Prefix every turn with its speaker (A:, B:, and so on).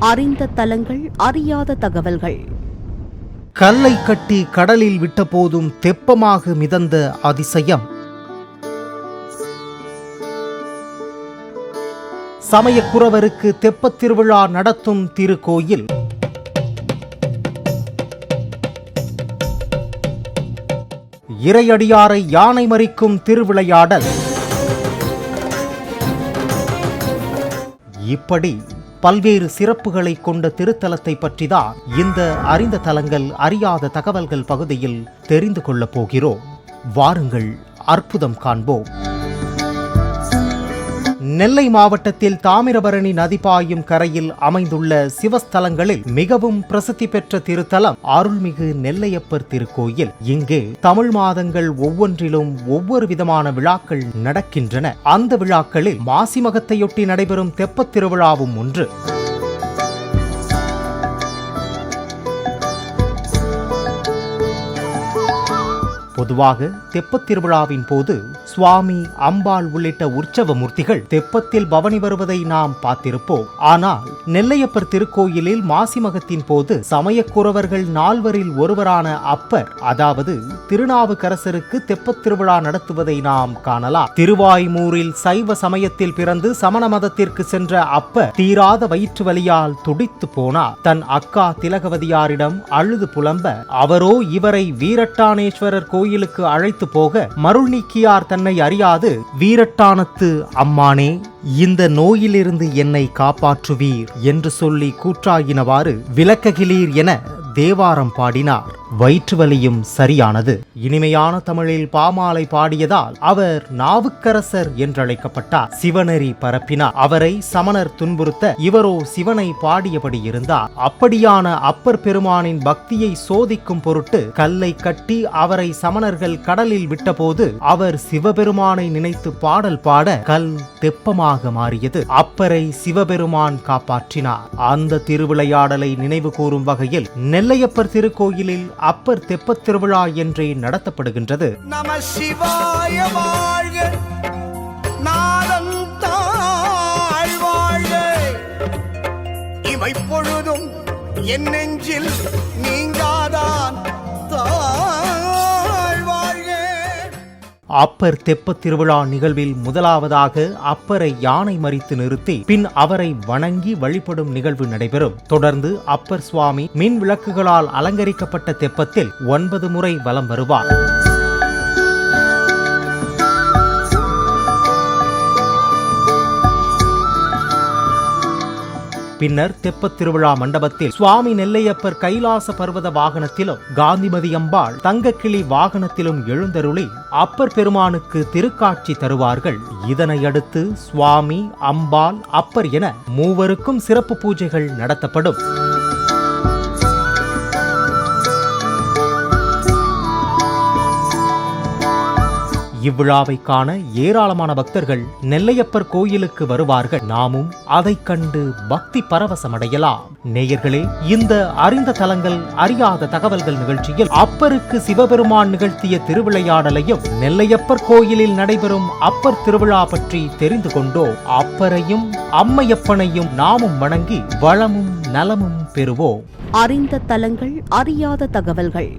A: அறிந்த தலங்கள் அறியாத தகவல்கள்.
B: கல்லை கட்டி கடலில் விட்டபோதும் தெப்பமாக மிதந்த அதிசயம். சமயக்குறவருக்கு தெப்பத் திருவிழா நடத்தும் திருக்கோயில். இறையடியாரை யானை மறிக்கும் திருவிளையாடல். இப்படி பல்வேறு சிறப்புகளை கொண்ட திருத்தலத்தை பற்றிதான் இந்த அறிந்த தலங்கள் அறியாத தகவல்கள் பகுதியில் தெரிந்து கொள்ளப் போகிறோம். வாருங்கள் அற்புதம் காண்போம். நெல்லை மாவட்டத்தில் தாமிரபரணி நதி பாயும் கரையில் அமைந்துள்ள சிவஸ்தலங்களில் மிகவும் பிரசித்தி பெற்ற திருத்தலம் அருள்மிகு நெல்லையப்பர் திருக்கோயில். இங்கே தமிழ் மாதங்கள் ஒவ்வொன்றிலும் ஒவ்வொரு விதமான விழாக்கள் நடக்கின்றன. அந்த விழாக்களில் மாசிமகத்தையொட்டி நடைபெறும் தெப்பத் திருவிழாவும் ஒன்று. பொதுவாக தெப்பத் திருவிழாவின் போது சுவாமி அம்பாள் உள்ளிட்ட உற்சவ மூர்த்திகள் தெப்பத்தில் பவனி வருவதை நாம் பார்த்திருப்போம். ஆனால் நெல்லையப்பர் திருக்கோயிலில் மாசிமகத்தின் போது சமயக்குறவர்கள் நால்வரில் ஒருவரான அப்பர் அதாவது திருநாவுக்கரசருக்கு தெப்பத் திருவிழா நடத்துவதை நாம் காணலாம். திருவாய்மூரில் சைவ சமயத்தில் பிறந்து சமண மதத்திற்கு சென்ற அப்பர் தீராத வயிற்று வலியால் துடித்து போனார். தன் அக்கா திலகவதியாரிடம் அழுது புலம்ப அவரோ இவரை வீரட்டானேஸ்வரர் கோயில் கோயிலுக்கு அழைத்து போக மருள் நீக்கியார் தன்னை அறியாது வீரட்டானத்து அம்மானே இந்த நோயிலிருந்து என்னை காப்பாற்றுவீர் என்று சொல்லி கூற்றாயினவாறு விளக்ககிலீர் என தேவாரம் பாடினார். வயிற்று வலியும் சரியானது. இனிமையான தமிழில் பாமாலை பாடியதால் அவர் நாவுக்கரசர் என்றழைக்கப்பட்டார். சிவநெறி பரப்பினார். அவரை சமணர் துன்புறுத்த இவரோ சிவனை பாடியபடி இருந்தார். அப்படியான அப்பர் பெருமானின் பக்தியை சோதிக்கும் பொருட்டு கல்லை கட்டி அவரை சமணர்கள் கடலில் விட்டபோது அவர் சிவபெருமானை நினைத்து பாடல் பாட கல் தெப்பமாக மாறியது. அப்பரை சிவபெருமான் காப்பாற்றினார். அந்த திருவிளையாடலை நினைவு கூறும் வகையில் நெல்லையப்பர் திருக்கோயிலில் அப்பர் தெப்பத் திருவிழா என்றே நடத்தப்படுகின்றது.
C: நம சிவாய வாழ்க இவை பொழுதும் என் நெஞ்சில் நீங்காதான்
B: அப்பர் தெப்பத் திருவிழா நிகழ்வில் முதலாவதாக அப்பரை யானை மறித்து நிறுத்தி பின் அவரை வணங்கி வழிபடும் நிகழ்வு நடைபெறும். தொடர்ந்து அப்பர் சுவாமி மின் விளக்குகளால் அலங்கரிக்கப்பட்ட தெப்பத்தில் ஒன்பது முறை வலம் வருவார். பின்னர் தெப்பத் திருவிழா மண்டபத்தில் சுவாமி நெல்லையப்பர் கைலாச பர்வத வாகனத்திலும் காந்திமதி அம்பாள் தங்கக்கிளி வாகனத்திலும் எழுந்தருளி அப்பர் பெருமானுக்கு திருக்காட்சி தருவார்கள். இதனையடுத்து சுவாமி அம்பாள் அப்பர் என மூவருக்கும் சிறப்பு பூஜைகள் நடத்தப்படும். இவ்விழாவை காண ஏராளமான பக்தர்கள் நெல்லையப்பர் கோயிலுக்கு வருவார்கள். நாமும் அதை கண்டு பக்தி பரவசமடையலாம். நேயர்களே இந்த அறிந்த தலங்கள் அறியாத தகவல்கள் நிகழ்ச்சியில் அப்பருக்கு சிவபெருமான் நிகழ்த்திய திருவிளையாடலையும் நெல்லையப்பர் கோயிலில் நடைபெறும் அப்பர் திருவிழா பற்றி தெரிந்து கொண்டோ அப்பரையும் அம்மையப்பனையும் நாமும் வணங்கி வளமும் நலமும் பெறுவோம்.
A: அறிந்த தலங்கள் அறியாத தகவல்கள்.